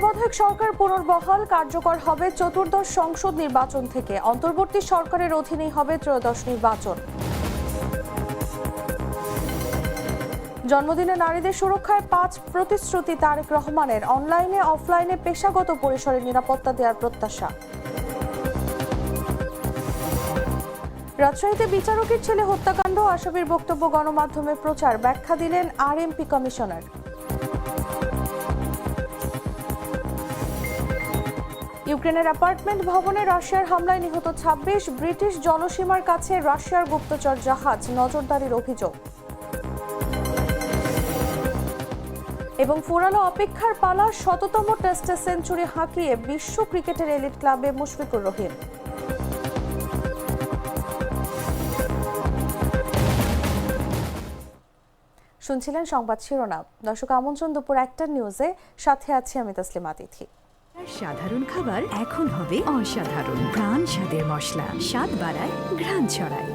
তত্ত্বাবধায়ক সরকার পুনর্বহাল কার্যকর হবে চতুর্দশ সংসদ নির্বাচন থেকে। অন্তর্বর্তী সরকারের অধীনেই হবে ত্রয়োদশ নির্বাচন। জন্মদিনে নারীদের সুরক্ষায় পাঁচ প্রতিশ্রুতি তারেক রহমানের। অনলাইনে, অফলাইনে, পেশাগত পরিসরে নিরাপত্তা দেওয়ার প্রত্যাশা। রাজশাহীতে বিচারকের ছেলে হত্যাকাণ্ড, আসামির বক্তব্য গণমাধ্যমে প্রচার। ব্যাখ্যা দিলেন আরএমপি কমিশনার। ইউক্রেনের অ্যাপার্টমেন্ট ভবনে রাশিয়ার হামলায় নিহত ২৬ ব্রিটিশ জলসীমার কাছে রাশিয়ার গুপ্তচর জাহাজ নজরদারির অভিযোগ। এবং ফুরালো অপেক্ষার পালা শততম টেস্টে সেঞ্চুরি হাঁকিয়ে বিশ্ব ক্রিকেটের এলিট ক্লাবে মুশফিকুর রহিম। শুনছিলেন সংবাদ শিরোনাম। দর্শক, আমন্ত্রণ দুপুর একটা নিউজে সাথে আছি আমি তসলিমা তিথি সাধারণ খাবার এখন হবে অসাধারণ। প্রাণ স্বাদের মশলা, স্বাদ বাড়ায়, ঘ্রাণ ছড়ায়।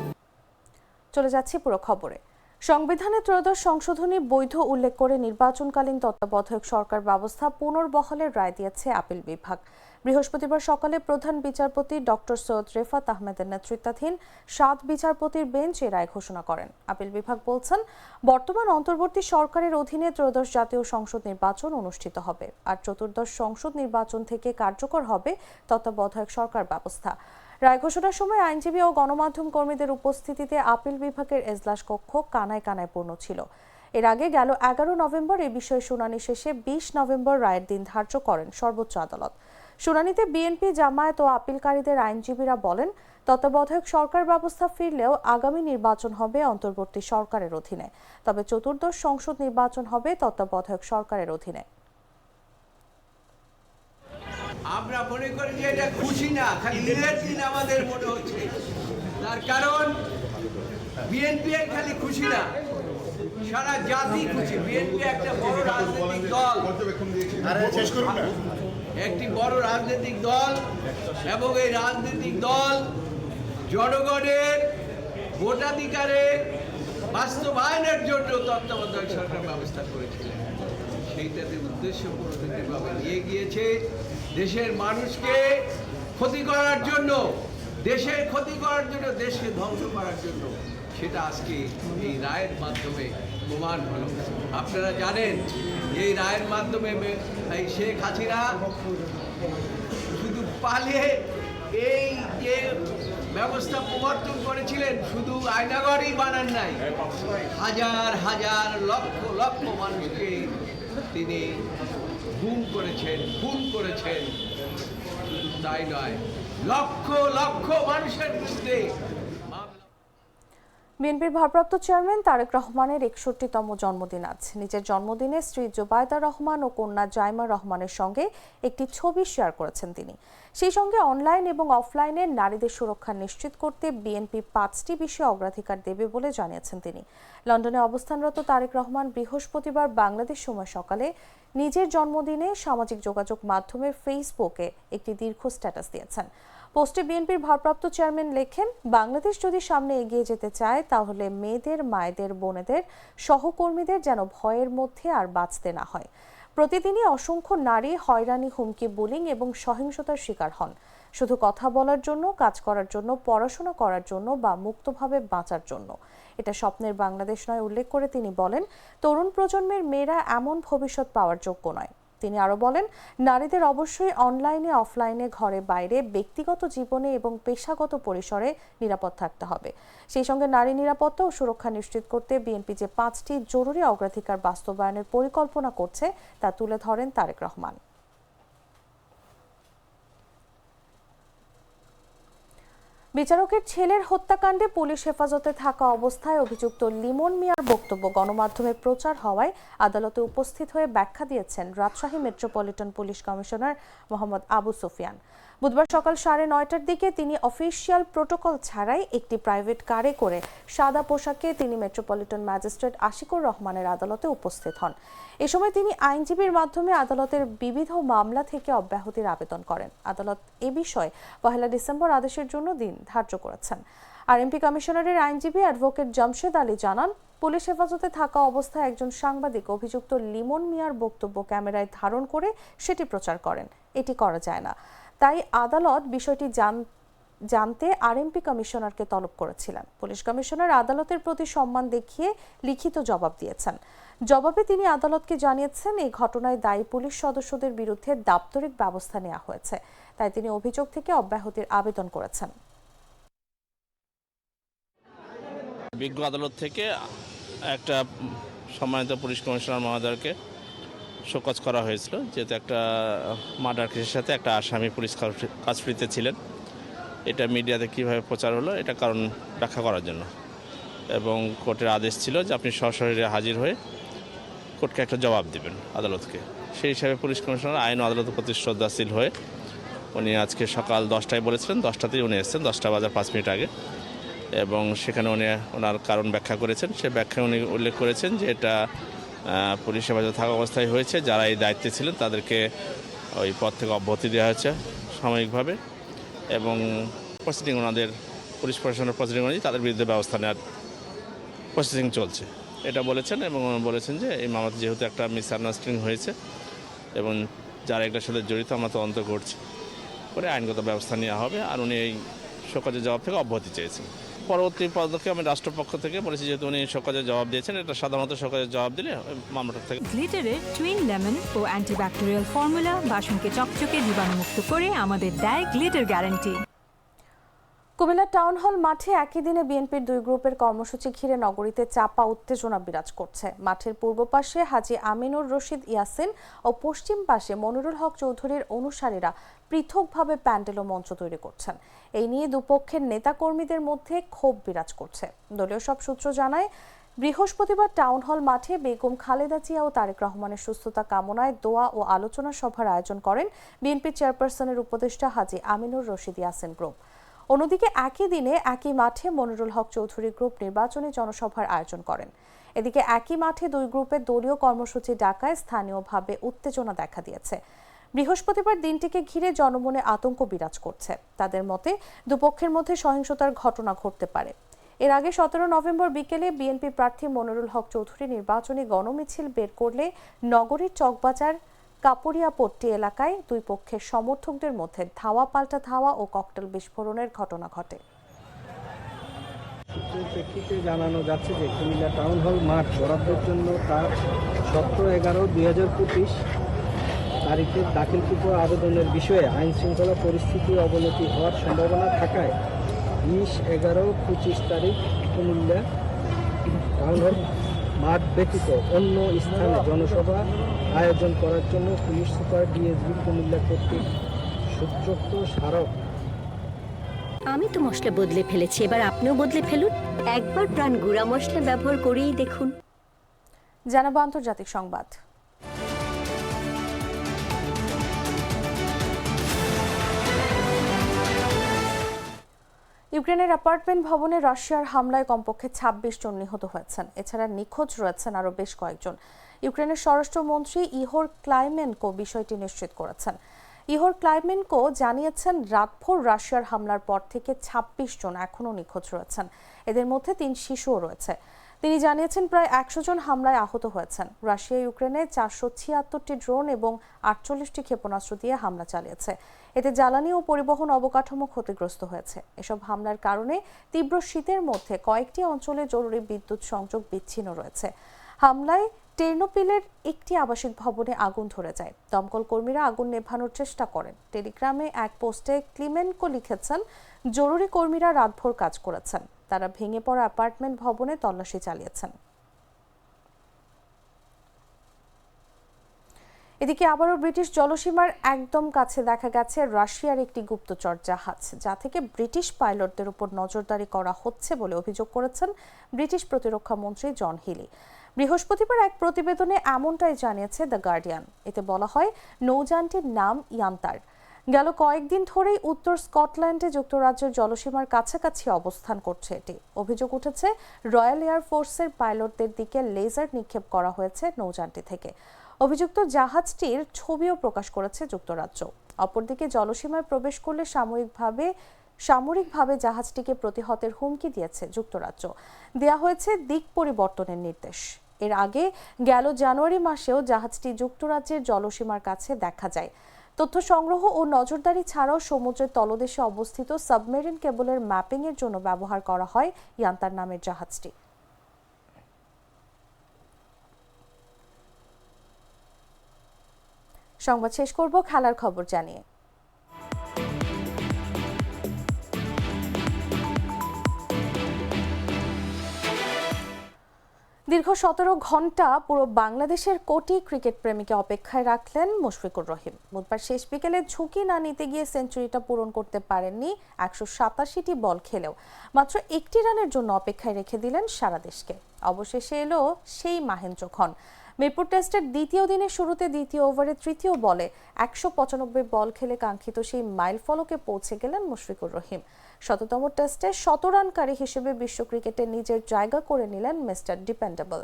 চলে যাচ্ছি পুরো খবরে। সংবিধানে ত্রয়োদশ সংশোধনী বৈধ উল্লেখ করে নির্বাচনকালীন তত্ত্বাবধায়ক সরকার ব্যবস্থা পুনর্বহলের রায় দিয়েছে আপিল বিভাগ। বৃহস্পতিবার সকালে প্রধান বিচারপতি ডক্টর সৈয়দ রেফাত আহমেদের নেতৃত্বাধীন সাত বিচারপতির বেঞ্চ এ রায় ঘোষণা করেন। আপিল বিভাগ বলছেন, বর্তমান অন্তর্বর্তী সরকারের অধীনে ত্রয়োদশ জাতীয় সংসদ নির্বাচন অনুষ্ঠিত হবে। আর চতুর্দশ সংসদ নির্বাচন থেকে কার্যকর হবে তত্ত্বাবধায়ক সরকার ব্যবস্থা। রায় ঘোষণার সময় আইনজীবী ও গণমাধ্যম কর্মীদের উপস্থিতিতে আপিল বিভাগের এজলাস কক্ষ কানায় কানায় পূর্ণ ছিল। এর আগে গেল এগারো নভেম্বর এ বিষয়ে শুনানি শেষে বিশ নভেম্বর রায়ের দিন ধার্য করেন সর্বোচ্চ আদালত। শুনানিতে বিএনপি জামায়াত ও আপিলকারীদের আইনজীবীরা বলেন তত্ত্বাবধায়ক সরকার ব্যবস্থা ফিরলেও আগামী নির্বাচন হবে অন্তর্বর্তী সরকারের অধীনে। তবে চতুর্দশ সংসদ নির্বাচন হবে তত্ত্বাবধায়ক সরকারের অধীনে। আমরা মনে করি যে এটা খুশি না খালি ঈদের দিন আমাদের মনে হচ্ছে। তার কারণ বিএনপি খালি খুশি না। সারা জাতি খুশি। বিএনপি একটা বড় রাজনৈতিক দল। একটি বড় রাজনৈতিক দল এবং এই রাজনৈতিক দল জনগণের ভোটাধিকারের বাস্তবায়নের জন্য তত্ত্বাবধায়ক সরকার ব্যবস্থা করেছিলেন সেইটাতে উদ্দেশ্য প্রণোদিতভাবে নিয়ে গিয়েছে দেশের মানুষকে ক্ষতি করার জন্য, দেশের ক্ষতি করার জন্য, দেশকে ধ্বংস করার জন্য। সেটা আজকে এই রায়ের মাধ্যমে প্রমাণ হলো। আপনারা জানেন, এই রায়ের মাধ্যমে এই শেখ হাসিনা শুধু পালিয়ে এই যে ব্যবস্থা প্রবর্তন করেছিলেন, শুধু আয়নাগরই বানান নাই, হাজার হাজার লক্ষ লক্ষ মানুষকে তিনি গুম করেছেন, খুন করেছেন। শুধু তাই নয়, লক্ষ লক্ষ মানুষের বিরুদ্ধে বিএনপির ভারপ্রাপ্ত চেয়ারম্যান তারেক রহমানের একষট্টিতম জন্মদিন আজ। নিজের জন্মদিনে স্ত্রী জোবায়দা রহমান ও কন্যা জাইমা রহমানের সঙ্গে একটি ছবি শেয়ার করেছেন তিনি। সেই সঙ্গে অনলাইন এবং অফলাইনে নারীদের সুরক্ষা নিশ্চিত করতে বিএনপি পাঁচটি বিষয়ে অগ্রাধিকার দেবে বলে জানিয়েছেন তিনি। লন্ডনে অবস্থানরত তারেক রহমান বৃহস্পতিবার বাংলাদেশ সময় সকালে নিজের জন্মদিনে সামাজিক যোগাযোগ মাধ্যমে ফেসবুকে একটি দীর্ঘ স্ট্যাটাস দিয়েছেন। পোস্টে বিএনপির ভারপ্রাপ্ত চেয়ারম্যান লেখেন, বাংলাদেশ যদি সামনে এগিয়ে যেতে চায়, তাহলে মেয়েদের, মায়েদের, বোনেদের, সহকর্মীদের যেন ভয়ের মধ্যে আর বাঁচতে না হয়। প্রতিদিনই অসংখ্য নারী হয়রানি, হুমকি, বুলিং এবং সহিংসতার শিকার হন। শুধু কথা বলার জন্য, কাজ করার জন্য, পড়াশোনা করার জন্য বা মুক্তভাবে বাঁচার জন্য। এটা স্বপ্নের বাংলাদেশ নয়, উল্লেখ করে তিনি বলেন, তরুণ প্রজন্মের মেয়েরা এমন ভবিষ্যৎ পাওয়ার যোগ্য নয়। তিনি আরও বলেন, নারীদের অবশ্যই অনলাইনে, অফলাইনে, ঘরে বাইরে, ব্যক্তিগত জীবনে এবং পেশাগত পরিসরে নিরাপদ থাকতে হবে। সেই সঙ্গে নারী নিরাপত্তা ও সুরক্ষা নিশ্চিত করতে বিএনপি যে পাঁচটি জরুরি অগ্রাধিকার বাস্তবায়নের পরিকল্পনা করছে, তা তুলে ধরেন তারেক রহমান। বিচারকের ছেলের হত্যাকাণ্ডে পুলিশ হেফাজতে থাকা অবস্থায় অভিযুক্ত লিমন মিয়ার বক্তব্য গণমাধ্যমে প্রচার হওয়ায় আদালতে উপস্থিত হয়ে ব্যাখ্যা দিয়েছেন Rajshahi metropolitan police commissioner Mohammad Abu Sufian. বুধবার সকাল সাড়ে নয়টার দিকে তিনি অফিসিয়াল প্রোটোকল ছাড়াই একটি প্রাইভেট কারে করে সাদা পোশাকে তিনি মেট্রোপলিটন ম্যাজিস্ট্রেট আশিকুর রহমানের আদালতে উপস্থিত হন। এ সময় তিনি আইনজীবীর মাধ্যমে আদালতের বিবিধ মামলা থেকে অব্যাহতির আবেদন করেন। আদালত এ বিষয়ে পহেলা ডিসেম্বর আদেশের জন্য দিন ধার্য করেছেন। আর এমপি কমিশনারের আইনজীবী অ্যাডভোকেট জামশেদ আলী জানান, পুলিশ হেফাজতে থাকা অবস্থায় একজন সাংবাদিক অভিযুক্ত লিমন মিয়ার বক্তব্য ক্যামেরায় ধারণ করে সেটি প্রচার করেন। এটি করা যায় না। তাই আদালত বিষয়টি জান, জানতে আরএমপি কমিশনারকে তলব করেছিলেন। পুলিশ কমিশনার আদালতের প্রতি সম্মান দেখিয়ে লিখিত জবাব দিয়েছেন। জবাবে তিনি আদালতকে জানিয়েছেন, এই ঘটনায় দায়ী পুলিশ সদস্যদের বিরুদ্ধে দাপ্তরিক ব্যবস্থা নেওয়া হয়েছে। তাই তিনি অভিযোগ থেকে অব্যাহতির আবেদন করেছেন। বিজ্ঞ আদালত থেকে একটা সম্মানিত পুলিশ কমিশনার মহোদয়কে শোকজ করা হয়েছিল, যেহেতু একটা মার্ডার কেসের সাথে একটা আসামি পুলিশ কাজফ্রিতে ছিলেন। এটা মিডিয়াতে কীভাবে প্রচার হলো, এটা কারণ ব্যাখ্যা করার জন্য। এবং কোর্টের আদেশ ছিল যে আপনি সশরীরে হাজির হয়ে কোর্টকে একটা জবাব দিবেন আদালতকে। সেই হিসাবে পুলিশ কমিশনার আইন ও আদালতের প্রতি শ্রদ্ধাশীল হয়ে উনি আজকে সকাল দশটায় বলেছিলেন, দশটাতেই উনি এসেছেন, দশটা বাজার পাঁচ মিনিট আগে। এবং সেখানে উনি, ওনার কারণ ব্যাখ্যা করেছেন। সে ব্যাখ্যা উনি উল্লেখ করেছেন যে এটা পুলিশ হেফাজতে থাকা অবস্থায় হয়েছে। যারা এই দায়িত্বে ছিলেন, তাদেরকে ওই পদ থেকে অব্যাহতি দেওয়া হয়েছে সাময়িকভাবে। এবং প্রসিডিং ওনাদের, পুলিশ প্রশাসনের প্রসিডিং অনুযায়ী তাদের বিরুদ্ধে ব্যবস্থা নেওয়ার প্রসেসিং চলছে। এটা বলেছেন এবং বলেছেন যে, এই মামলাতে যেহেতু একটা মিসআন্ডারস্ট্যান্ডিং হয়েছে এবং যারা এটার সাথে জড়িত, আমরা তদন্ত করছি। করে আইনগত ব্যবস্থা নেওয়া হবে। আর উনি এই শোকজের জবাব থেকে অব্যাহতি চেয়েছেন। পরবর্তী পদক্ষেপ আমি রাষ্ট্রপক্ষ থেকে বলেছি, যেহেতু উনি সকাজে জবাব দিয়েছেন, এটা সাধারণত সকাজে জবাব দিলে মামলাটা থেকে গ্লিটারের টুইন লেমন ও অ্যান্টিব্যাকটেরিয়াল ফর্মুলা বাসনকে চকচকে জীবাণুমুক্ত করে আমাদের দেয় glitter guarantee Comilla town hall মাঠে একই দিনে বিএনপির দুই গ্রুপের কর্মসূচি ঘিরে নগরীতে চাপা উত্তেজনা বিরাজ করছে। মাঠের পূর্ব পাশে হাজি আমিনুর রশিদ ইয়াসিন ও পশ্চিম পাশে মনিরুল হক চৌধুরীর অনুসারীরা পৃথকভাবে প্যান্ডেল ও মঞ্চ তৈরি করছেন। এই নিয়ে দুপক্ষের নেতাকর্মীদের মধ্যে ক্ষোভ বিরাজ করছে। দলীয় সব সূত্র জানায়, বৃহস্পতিবার টাউন হল মাঠে বেগম খালেদা জিয়া ও তারেক রহমানের সুস্থতা কামনায় দোয়া ও আলোচনা সভার আয়োজন করেন বিএনপি চেয়ারপারসনের উপদেষ্টা হাজি আমিনুর রশিদ ইয়াসিন গ্রুপ। অন্যদিকে একই দিনে একই মাঠে মনিরুল হক চৌধুরী গ্রুপ নির্বাচনী জনসভার আয়োজন করেন। এদিকে একই মাঠে দুই গ্রুপের দলীয় কর্মসূচি ডাকায় স্থানীয়ভাবে উত্তেজনা দেখা দিয়েছে। বৃহস্পতিবার দিনটিকে ঘিরে জনমনে আতঙ্ক বিরাজ করছে। তাদের মতে, দুপক্ষের মধ্যে সহিংসতার ঘটনা ঘটতে পারে। এর আগে সতেরো নভেম্বর বিকেলে বিএনপি প্রার্থী মনিরুল হক চৌধুরী নির্বাচনী গণমিছিল বের করলে নগরীর চকবাজার কাপুরিয়াপট্টি এলাকায় দুই পক্ষের সমর্থকদের মধ্যে ধাওয়া পাল্টা ধাওয়া ও ককটেল বিস্ফোরণের ঘটনা ঘটে। প্রেক্ষিতে জানানো যাচ্ছে যে কুমিল্লা টাউন হল মাঠ বরাদ্দের জন্য তার সতেরো এগারো দুই হাজার পঁচিশ তারিখে দাখিলকৃত আবেদনের বিষয়ে আইন শৃঙ্খলা পরিস্থিতি অবনতি হওয়ার সম্ভাবনা থাকায় বিশ এগারো পঁচিশ তারিখ কুমিল্লা টাউন হল মাঠ ব্যতীত অন্য স্থানে জনসভা আয়োজন করার জন্য পুলিশ সুপার ডিএসবি কুমিল্লা কর্তৃক সূত্রোক্ত স্মারক। আমি তো মশলা বদলে ফেলেছি এবার আপনিও বদলে ফেলুন। একবার প্রাণ গুঁড়া মশলা ব্যবহার করেই দেখুন। জানাব আন্তর্জাতিক সংবাদ। ইউক্রেনের অ্যাপার্টমেন্ট ভবনে রাশিয়ার হামলায় কমপক্ষে ছাব্বিশ জন নিহত হয়েছেন। এছাড়া নিখোঁজ রয়েছেন আরও বেশ কয়েকজন। ইউক্রেনের স্বরাষ্ট্রমন্ত্রী ইহোর ক্লাইমেনকো বিষয়টি নিশ্চিত করেছেন। ইহোর ক্লাইমেনকো জানিয়েছেন, রাতভর রাশিয়ার হামলার পর থেকে ছাব্বিশ জন এখনও নিখোঁজ রয়েছেন। এদের মধ্যে তিন শিশুও রয়েছে। তিনি জানিয়েছেন প্রায় একশো জন হামলায় আহত হয়েছেন। রাশিয়া, ইউক্রেনে চারশো ছিয়াত্তরটি ড্রোন এবং আটচল্লিশটি ক্ষেপণাস্ত্র দিয়ে হামলা চালিয়েছে। এতে জ্বালানি ও পরিবহন অবকাঠামো ক্ষতিগ্রস্ত হয়েছে। এসব হামলার কারণে তীব্র শীতের মধ্যে কয়েকটি অঞ্চলে জরুরি বিদ্যুৎ সংযোগ বিচ্ছিন্ন রয়েছে। হামলায় টেরনোপিলের একটি আবাসিক ভবনে আগুন ধরে যায়। দমকল কর্মীরা আগুন নেভানোর চেষ্টা করেন। টেলিগ্রামে এক পোস্টে ক্লিমেনকো লিখেছেন, জরুরি কর্মীরা রাতভর কাজ করেছেন। তারা ভেঙে পড়া অ্যাপার্টমেন্ট ভবনে তল্লাশি চালিয়েছেন। এদিকে আবারও ব্রিটিশ জলসীমার একদম কাছে দেখা গেছে রাশিয়ার একটি গুপ্তচর জাহাজ, যা থেকে ব্রিটিশ পাইলটদের উপর নজরদারি করা হচ্ছে বলে অভিযোগ করেছেন ব্রিটিশ প্রতিরক্ষা মন্ত্রী জন হিলি। বৃহস্পতিবার এক প্রতিবেদনে এমনটাই জানিয়েছে দ্য গার্ডিয়ান। এতে বলা হয়, নৌযানটির নাম ইয়ান্তার। গেল কয়েকদিন ধরেই উত্তর স্কটল্যান্ডে যুক্তরাজ্যের জলসীমার কাছাকাছি অবস্থান করছে এটি। অভিযোগ উঠেছে, রয়্যাল এয়ার ফোর্সের পাইলটদের দিকে লেজার নিক্ষেপ করা হয়েছে নৌযানটি থেকে। অভিযুক্ত জাহাজটির ছবিও প্রকাশ করেছে যুক্তরাজ্য। অপরদিকে জলসীমায় প্রবেশ করলে সাময়িকভাবে, সামরিকভাবে জাহাজটিকে প্রতিহতের হুমকি দিয়েছে যুক্তরাজ্য। দেয়া হয়েছে দিক পরিবর্তনের নির্দেশ। এর আগে গেল জানুয়ারি মাসেও জাহাজটি যুক্তরাজ্যের জলসীমার কাছে দেখা যায়। তথ্য সংগ্রহ ও নজরদারি ছাড়াও সমুদ্রের তলদেশে অবস্থিত সাবমেরিন কেবলের ম্যাপিং এর জন্য ব্যবহার করা হয় ইয়ান্তার নামের জাহাজটি। সংবাদ শেষ করব, খেলার খবর জানিয়ে। দীর্ঘ সতেরো ঘণ্টা পুরো বাংলাদেশের কোটি ক্রিকেট প্রেমীকে অপেক্ষায় রাখলেন মুশফিকুর রহিম। বুধবার শেষ বিকেলে ঝুঁকি না নিতে গিয়ে সেঞ্চুরিটা পূরণ করতে পারেননি একশো সাতাশিটি বল খেলেও। মাত্র একটি রানের জন্য অপেক্ষায় রেখে দিলেন সারা দেশকে। অবশেষে এলো সেই মাহেন্দ্র খন মিরপুর টেস্টের দ্বিতীয় দিনের শুরুতে দ্বিতীয় ওভারে তৃতীয় বলে একশো পঁচানব্বই বল খেলে কাঙ্ক্ষিত সেই মাইল ফলকে পৌঁছে গেলেন মুশফিকুর রহিম। শততম টেস্টে শতরানকারী হিসেবে বিশ্ব ক্রিকেটে নিজের জায়গা করে নিলেন মিস্টার ডিপেন্ডেবল।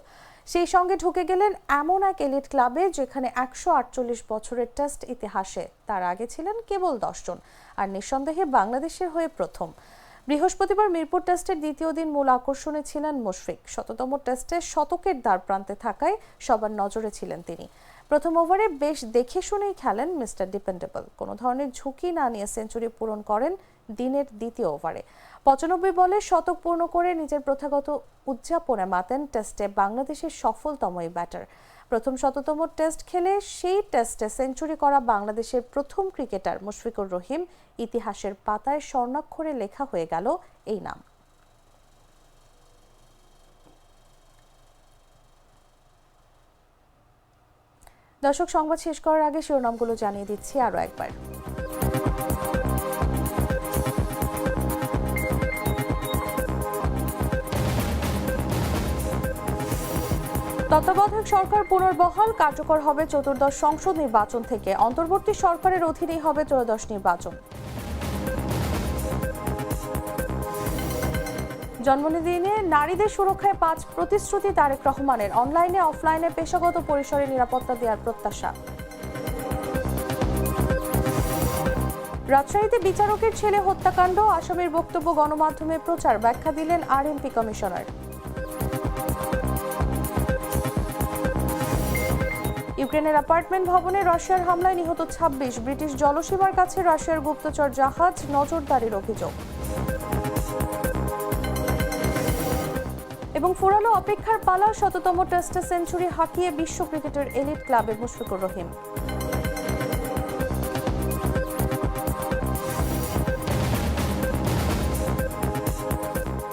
সেই সঙ্গে ঢুকে গেলেন এমন এক এলিট ক্লাবে যেখানে একশো আটচল্লিশ বছরের টেস্ট ইতিহাসে, তার আগে ছিলেন কেবল দশজন আর নিঃসন্দেহে বাংলাদেশের হয়ে প্রথম। বৃহস্পতিবার মিরপুর টেস্টের দ্বিতীয় দিন মূল আকর্ষণে ছিলেন মুশফিক। শততম টেস্টে শতকের দ্বার প্রান্তে থাকায় সবার নজরে ছিলেন তিনি। প্রথম ওভারে বেশ দেখে শুনেই খেলেন মিস্টার ডিপেন্ডেবল। কোনো ধরনের ঝুঁকি না নিয়ে সেঞ্চুরি পূরণ করেন দিনের দ্বিতীয় ওভারে। পঁচানব্বই বলে শতক পূর্ণ করে নিজের প্রথাগত উদযাপনে মাতেন টেস্টে বাংলাদেশের সফলতম এই ব্যাটার। প্রথম শততম টেস্ট খেলে সেই টেস্টে সেঞ্চুরি করা বাংলাদেশের প্রথম ক্রিকেটার মুশফিকুর রহিম ইতিহাসের পাতায় স্বর্ণাক্ষরে লেখা হয়ে গেল এই নাম। দর্শক, সংবাদ শেষ করার আগে শিরোনামগুলো জানিয়ে দিচ্ছি আরও একবার। তত্ত্বাবধায়ক সরকার পুনর্বহাল, কার্যকর হবে চতুর্দশ সংসদ নির্বাচন থেকে। অন্তর্বর্তী সরকারের অধীনেই হবে ত্রয়োদশ নির্বাচন। জন্মদিনে নারীদের সুরক্ষায় পাঁচ প্রতিশ্রুতি তারেক রহমানের। অনলাইনে, অফলাইনে পেশাগত পরিসরে নিরাপত্তা দেওয়ার প্রত্যাশা। রাজশাহীতে বিচারকের ছেলে হত্যাকাণ্ড, আসামির বক্তব্য গণমাধ্যমে প্রচার। ব্যাখ্যা দিলেন আর আরএমপি কমিশনার। ইউক্রেনের অ্যাপার্টমেন্ট ভবনে রাশিয়ার হামলায় নিহত ২৬ ব্রিটিশ জলসীমার কাছে রাশিয়ার গুপ্তচর জাহাজ নজরদারির অভিযোগ। এবং ফুরালো অপেক্ষার পালা শততম টেস্টে সেঞ্চুরি হাঁকিয়ে বিশ্ব ক্রিকেটের এলিট ক্লাবে মুশফিকুর রহিম।